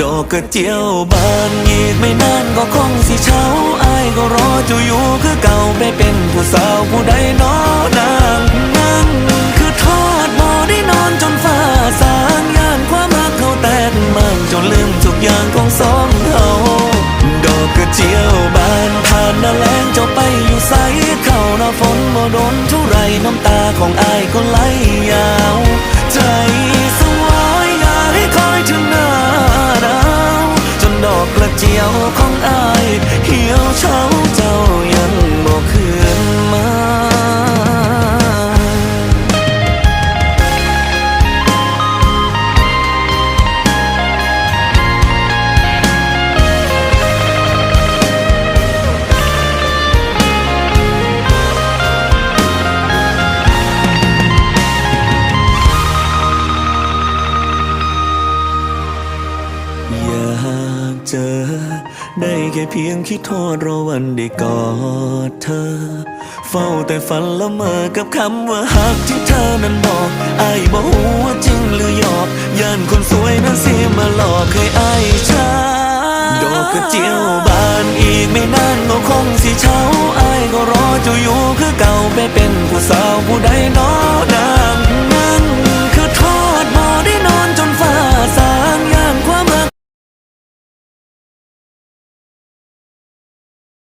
ดอกกระเจียวบานอีกไม่นานก็คงสิเช้าอายก็รอเจะอยู่คือเก่าไปเป็นผู้สาวผู้ใดน้อนางนั่งคือทอดบ่ได้นอนจนฟ้าสางย่านความรักเขาแตกมันจนลืมทุกอย่างของสองเฮาดอกกระเจียวบานผ่านหน้าแล้งเจ้าไปอยู่ใสเข้าหน้าฝนบ่โดนเท่าไรน้ำตาของอายก็ไหลยาว อยากเจอ ได้แค่เพียงคิดโทษรอวันได้กอดเธอ เฝ้าแต่ฝันละเมอกับคำว่าหักที่เธอนั้นบอกอายบอกว่าจริงหรือหยอกย่านคนสวยนั้นเสิมาหลอกให้อายช้าดอกกระเจียวบานอีกไม่นานก็คงสิเช้าไอายก็รอเจ้าอยู่คือเก่าไปเป็นผู้สาวผู้ใดน้อ